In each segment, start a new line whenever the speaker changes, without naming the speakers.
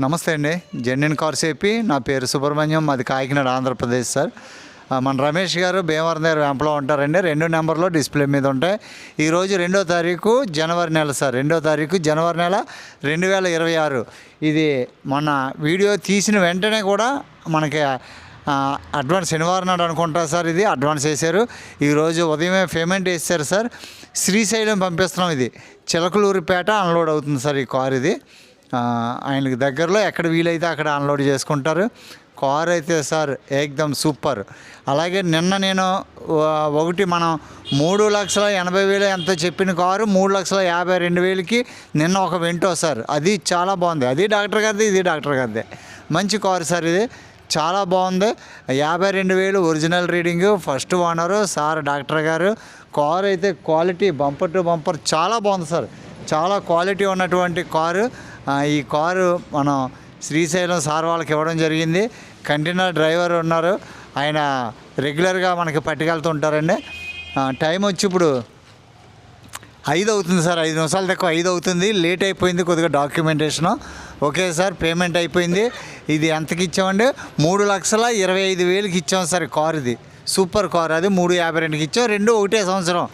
నమస్తే అండి. Genuine cars AP నా పేరు సుబ్రహ్మణ్యం. మాది కాకినాడ ఆంధ్రప్రదేశ్ సార్. మన రమేష్ గారు భీమవరం దగ్గర వెంపలో ఉంటారండి. రెండు నెంబర్లో డిస్ప్లే మీద ఉంటాయి. ఈరోజు రెండో తారీఖు జనవరి నెల సార్. రెండో తారీఖు జనవరి నెల రెండు వేల ఇరవై ఆరు. ఇది మన వీడియో తీసిన వెంటనే కూడా మనకి అడ్వాన్స్ శనివారం నాడు అనుకుంటా సార్ ఇది. అడ్వాన్స్ వేశారు. ఈరోజు ఉదయమే పేమెంట్ వేసారు సార్. శ్రీశైలం పంపిస్తున్నాం ఇది. చిలకలూరిపేట అన్లోడ్ అవుతుంది సార్ ఈ కార్ ఇది. ఆయనకి దగ్గరలో ఎక్కడ వీలైతే అక్కడ అన్లోడ్ చేసుకుంటారు. కార్ అయితే సార్ ఏకదమ్ సూపర్. అలాగే నిన్న నేను ఒకటి మనం మూడు లక్షల ఎనభై వేలు ఎంత చెప్పిన కారు మూడు లక్షల యాభై రెండు వేలకి నిన్న ఒక వింటో సార్. అది చాలా బాగుంది. అది డాక్టర్ గారిది ఇది డాక్టర్ గారిది. మంచి కారు సార్ ఇది. చాలా బాగుంది. యాభై రెండు వేలు original reading first owner sir doctor garu. Car అయితే క్వాలిటీ బంపర్ టు బంపర్ చాలా బాగుంది సార్. చాలా క్వాలిటీ ఉన్నటువంటి కారు. ఈ కారు మనం శ్రీశైలం సార్ వాళ్ళకి ఇవ్వడం జరిగింది. కంటైనర్ డ్రైవర్ ఉన్నారు. ఆయన రెగ్యులర్గా మనకి పట్టుకెళ్తుంటారండి ఉంటారండి. టైం వచ్చి ఇప్పుడు ఐదు అవుతుంది సార్. ఐదు నిమిషాలు తక్కువ ఐదు అవుతుంది. లేట్ అయిపోయింది కొద్దిగా డాక్యుమెంటేషన్. ఓకే సార్ పేమెంట్ అయిపోయింది. ఇది ఎంతకి ఇచ్చామండి? మూడు లక్షల ఇరవై ఐదు వేలకి ఇచ్చాం సార్ కార్ ఇది సూపర్ కార్ అది. మూడు యాభై రెండుకి ఇచ్చాం. రెండు ఒకటే సంవత్సరం.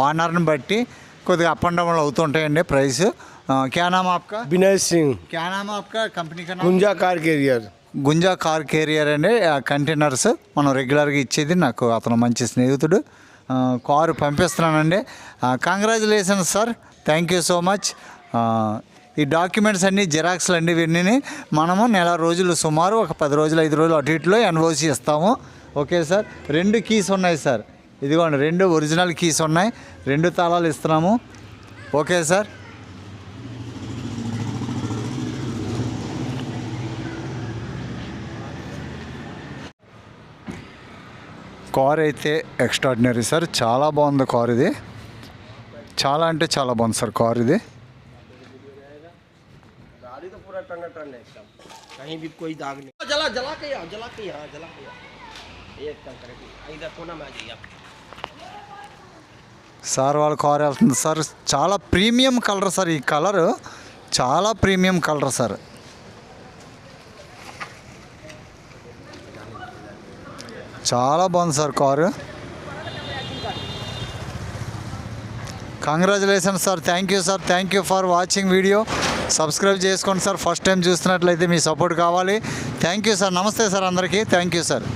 ఓనర్ని బట్టి కొద్దిగా అప్ అండ్ డౌన్లు అవుతుంటాయండి ప్రైస్. క్యా నామ్ ఆప్కా
विनय सिंह
క్యా నామ్ ఆప్కా కంపెనీ కా నామ్
Gunja car carrier
Gunja car carrier అండి ఆ కంటైనర్స్ మనం రెగ్యులర్గా ఇచ్చేది నాకు అతను మంచి స్నేహితుడు ఆ, car పంపిస్తున్నానండి congratulations sir thank you so much ఈ డాక్యుమెంట్స్ అన్నీ జిరాక్స్లు అండి ఇవన్నీ మనము నెల రోజులు సుమారు ఒక పది రోజులు ఐదు రోజులు అటు ఇటులో ఎన్ఓసి ఇస్తాము ఓకే సార్ రెండు కీస్ ఉన్నాయి సార్ ఇదిగోండి రెండు ఒరిజినల్ కీస్ ఉన్నాయి రెండు తాళాలు ఇస్తున్నాము ఓకే సార్ కార్ అయితే ఎక్స్ట్రాడినరీ సార్ చాలా బాగుంది కార్ ఇది. చాలా అంటే చాలా బాగుంది సార్ కార్ ఇది. సార్ వాళ్ళ కార్ వెళ్తుంది. సార్ చాలా ప్రీమియం కలర్ సార్ ఈ కలర్ చాలా ప్రీమియం కలర్ సార్ చాలా బాగుంది sir car. Congratulation sir. Thank you sir. Thank you for watching video subscribe చేసుకోండి సార్. ఫస్ట్ టైం చూస్తున్నట్లయితే మీ సపోర్ట్ కావాలి. Thank you sir. నమస్తే సార్ అందరికీ. Thank you sir.